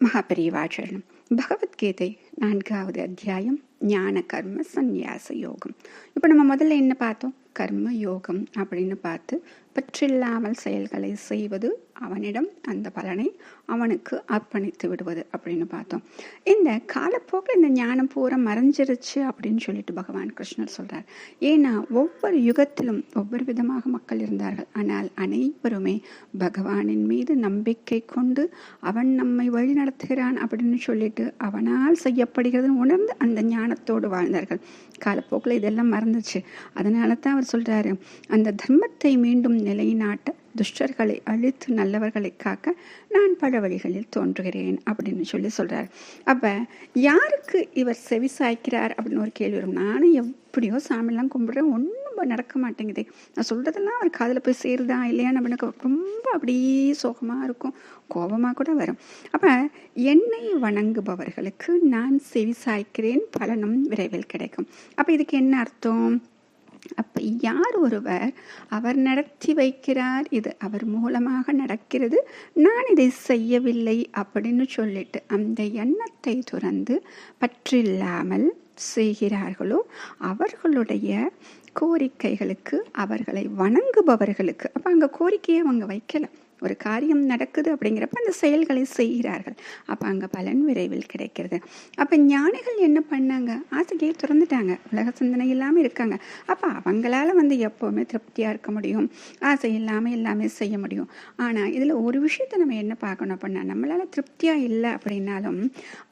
மகாபெரிவாச்சரணம் பகவத்கீதை நான்காவது அத்தியாயம் ஞான கர்ம சந்நியாச யோகம் இப்போ நம்ம முதல்ல என்ன பார்த்தோம் கர்ம யோகம் அப்படின்னு பார்த்து பற்றில்லாமல் செயல்களை செய்வது அவனிடம் அந்த பலனை அவனுக்கு அர்ப்பணித்து விடுவது அப்படின்னு பார்த்தோம். இந்த காலப்போக்கில் இந்த ஞானம் பூரா மறைஞ்சிருச்சு அப்படின்னு சொல்லிட்டு பகவான் கிருஷ்ணர் சொல்றார். ஏன்னா ஒவ்வொரு யுகத்திலும் ஒவ்வொரு விதமாக மக்கள் இருந்தார்கள். ஆனால் அனைவருமே பகவானின் மீது நம்பிக்கை கொண்டு அவன் நம்மை வழி நடத்துகிறான் அப்படின்னு சொல்லிட்டு அவனால் செய்யப்படுகிறது உணர்ந்து அந்த ஞானத்தோடு வாழ்ந்தார்கள். காலப்போக்கில் இதெல்லாம் மறந்துச்சு. அதனால தான் அவர் சொல்கிறாரு அந்த தர்மத்தை மீண்டும் நிலைநாட்ட துஷ்டர்களை அழித்து நல்லவர்களை காக்க நான் பல வழிகளில் தோன்றுகிறேன் அப்படின்னு சொல்லி சொல்கிறார் அப்போ யாருக்கு இவர் செவி சாய்க்கிறார் அப்படின்னு ஒரு கேள்வி வரும். நானும் எப்படியோ சாமிலாம் கும்பிடுறேன். ஒன்றும் நடக்க மாட்டேங்குது. நான் சொல்கிறதெல்லாம் அவர் காதில் போய் சேருதா இல்லையான்னு எனக்கு ரொம்ப அப்படியே சோகமாக இருக்கும். கோபமாக கூட வரும். அப்போ என்னை வணங்குபவர்களுக்கு நான் செவி சாய்க்கிறேன். பலனும் விரைவில் கிடைக்கும். அப்போ இதுக்கு என்ன அர்த்தம்? யார் ஒருவர் அவர் நடத்தி வைக்கிறார் இது அவர் மூலமாக நடக்கிறது நான் இதை செய்யவில்லை அப்படின்னு சொல்லிட்டு அந்த எண்ணத்தை துறந்து பற்றில்லாமல் செய்கிறார்களோ அவர்களுடைய கோரிக்கைகளுக்கு அவர்களை வணங்குபவர்களுக்கு அப்போ அங்கே கோரிக்கையை அவங்க வைக்கலை. ஒரு காரியம் நடக்குது அப்படிங்கிறப்ப அந்த செயல்களை செய்கிறார்கள். அப்போ அங்கே பலன் விரைவில் கிடைக்கிறது. அப்போ ஞானிகள் என்ன பண்ணாங்க? ஆசையை திறந்துட்டாங்க. உலக சிந்தனை இல்லாமல் இருக்காங்க. அப்போ அவங்களால வந்து எப்போவுமே திருப்தியாக இருக்க முடியும். ஆசை இல்லாமல் எல்லாமே செய்ய முடியும். ஆனால் இதில் ஒரு விஷயத்தை நம்ம என்ன பார்க்கணும் அப்படின்னா நம்மளால் திருப்தியாக இல்லை அப்படின்னாலும்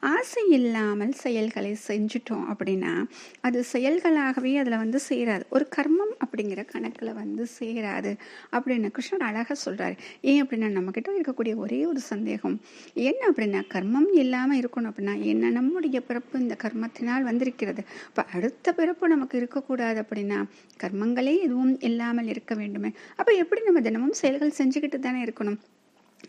ஆசை இல்லாமல் செயல்களை செஞ்சுட்டோம் அப்படின்னா அது செயல்களாகவே அதில் வந்து சேராது. ஒரு கர்மம் அப்படிங்கிற கணக்கில் வந்து சேராது அப்படின்னு கிருஷ்ணன் அழகாக சொல்கிறாரு ஏன் அப்படின்னா நம்மக்கிட்ட இருக்கக்கூடிய ஒரே ஒரு சந்தேகம். என்ன அப்படின்னா கர்மம் இல்லாமல் இருக்கணும் அப்படின்னா என்ன நம்முடைய பிறப்பு இந்த கர்மத்தினால் வந்திருக்கிறது? இப்போ அடுத்த பிறப்பு நமக்கு இருக்கக்கூடாது அப்படின்னா கர்மங்களே எதுவும் இல்லாமல் இருக்க வேண்டுமே. அப்போ எப்படி நம்ம தினமும் செயல்கள் செஞ்சுக்கிட்டு தானே இருக்கணும்?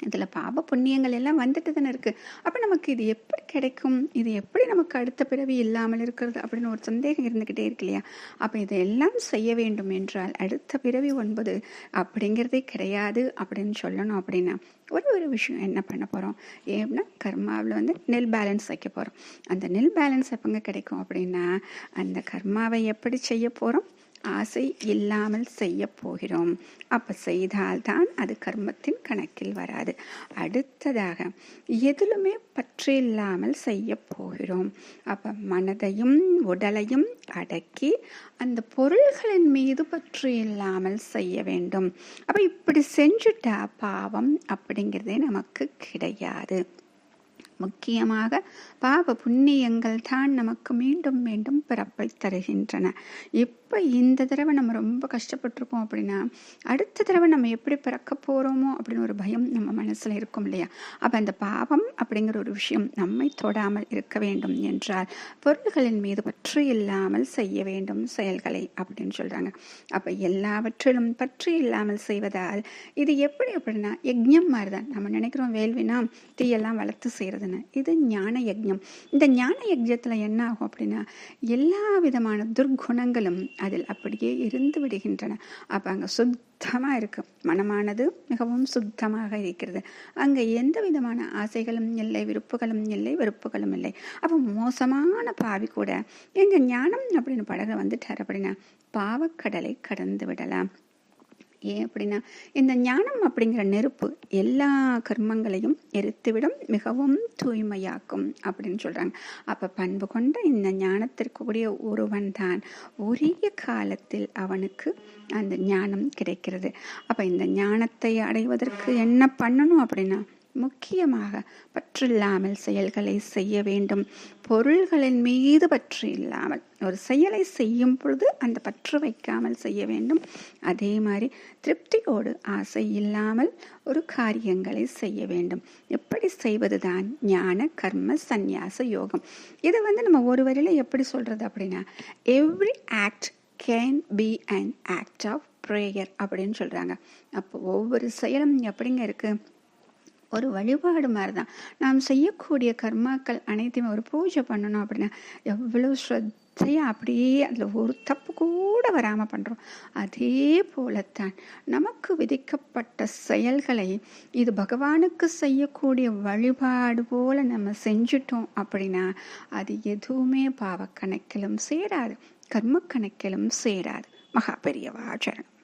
இதில் பாப புண்ணியங்கள் எல்லாம் வந்துட்டு தானே இருக்குது அப்போ நமக்கு இது எப்படி கிடைக்கும்? இது எப்படி நமக்கு அடுத்த பிறவி இல்லாமல் இருக்கிறது அப்படின்னு ஒரு சந்தேகம் இருந்துக்கிட்டே இருக்கு இல்லையா? அப்போ இதையெல்லாம் செய்ய வேண்டும் என்றால் அடுத்த பிறவி ஒன்பது அப்படிங்கிறதே கிடையாது அப்படின்னு சொல்லணும் அப்படின்னா ஒரு ஒரு விஷயம் என்ன பண்ண போகிறோம் ஏன்னா கர்மாவில் வந்து நெல் பேலன்ஸ் வைக்க போகிறோம் அந்த நெல் பேலன்ஸ் எப்போங்க கிடைக்கும் அப்படின்னா அந்த கர்மாவை எப்படி செய்ய போகிறோம் ஆசை இல்லாமல் செய்ய போகிறோம் அப்போ செய்தால்தான் அது கர்மத்தின் கணக்கில் வராது. அடுத்ததாக எதிலுமே பற்று இல்லாமல் செய்ய போகிறோம் அப்போ மனதையும் உடலையும் அடக்கி அந்த பொருள்களின் மீது பற்று இல்லாமல் செய்ய வேண்டும். அப்போ இப்படி செஞ்சுட்டா பாவம் அப்படிங்கிறதே நமக்கு கிடையாது. முக்கியமாக பாவ புண்ணியங்கள் தான் நமக்கு மீண்டும் மீண்டும் பிறப்பை தருகின்றன. இப்போ இந்த தடவை நம்ம ரொம்ப கஷ்டப்பட்டிருக்கோம் அப்படின்னா அடுத்த தடவை நம்ம எப்படி பிறக்க போகிறோமோ அப்படின்னு ஒரு பயம் நம்ம மனசில் இருக்கும் இல்லையா? அப்போ அந்த பாவம் அப்படிங்கிற ஒரு விஷயம் நம்மை தொடாமல் இருக்க வேண்டும் என்றால் பொருள்களின் மீது பற்று இல்லாமல் செய்ய வேண்டும் செயல்களை அப்படின்னு சொல்கிறாங்க அப்போ எல்லாவற்றிலும் பற்று இல்லாமல் செய்வதால் இது எப்படி அப்படின்னா யஜ்யம் மாதிரி தான் நம்ம நினைக்கிறோம் வேள்வினா தீயெல்லாம் வளர்த்து செய்கிறது சாதனை இது ஞான யஜ்யம். இந்த ஞான யஜ்யத்தில் என்ன ஆகும் அப்படின்னா எல்லா விதமான துர்க்குணங்களும் அதில் அப்படியே இருந்து விடுகின்றன. அப்போ அங்கே சுத்தமாக இருக்கும் மனமானது மிகவும் சுத்தமாக இருக்கிறது. அங்கே எந்த விதமான ஆசைகளும் இல்லை விருப்புகளும் இல்லை வெறுப்புகளும் இல்லை. அப்போ மோசமான பாவி கூட எங்கள் ஞானம் அப்படின்னு படகு வந்துட்டார் அப்படின்னா பாவக்கடலை கடந்து விடலாம். ஏன் அப்படின்னா இந்த ஞானம் அப்படிங்கிற நெருப்பு எல்லா கர்மங்களையும் எரித்துவிடும் மிகவும் தூய்மையாக்கும் அப்படின்னு சொல்கிறாங்க அப்போ பண்பு கொண்ட இந்த ஞானத்திற்குரிய ஒருவன் தான் உரிய காலத்தில் அவனுக்கு அந்த ஞானம் கிடைக்கிறது. அப்போ இந்த ஞானத்தை அடைவதற்கு என்ன பண்ணணும் அப்படின்னா முக்கியமாக பற்றில்லாமல் செயல்களை செய்ய வேண்டும். பொருள்களின் மீது பற்று இல்லாமல். ஒரு செயலை செய்யும் பொழுது அந்த பற்று வைக்காமல் செய்ய வேண்டும். அதே மாதிரி திருப்தியோடு ஆசை இல்லாமல் ஒரு காரியங்களை செய்ய வேண்டும். எப்படி செய்வதுதான்? ஞான கர்ம சந்நியாச யோகம். இதை வந்து நம்ம ஒரு வரையில எப்படி சொல்றது அப்படின்னா every act can be an act of prayer அப்படின்னு சொல்கிறாங்க அப்போ ஒவ்வொரு செயலும் எப்படிங்க இருக்குது ஒரு வழிபாடு மாதிரி தான் நாம் செய்யக்கூடிய கர்மாக்கள் அனைத்தையும் ஒரு பூஜை பண்ணணும் அப்படின்னா எவ்வளோ ஸ்ரத்தையாக அப்படியே அதில் ஒரு தப்பு கூட வராமல் பண்ணுறோம் அதே போலத்தான் நமக்கு விதிக்கப்பட்ட செயல்களை இது பகவானுக்கு செய்யக்கூடிய வழிபாடு போல் நம்ம செஞ்சிட்டோம் அப்படின்னா அது எதுவுமே பாவக்கணக்கிலும் சேராது கர்ம கணக்கிலும் சேராது. மகா பெரியவா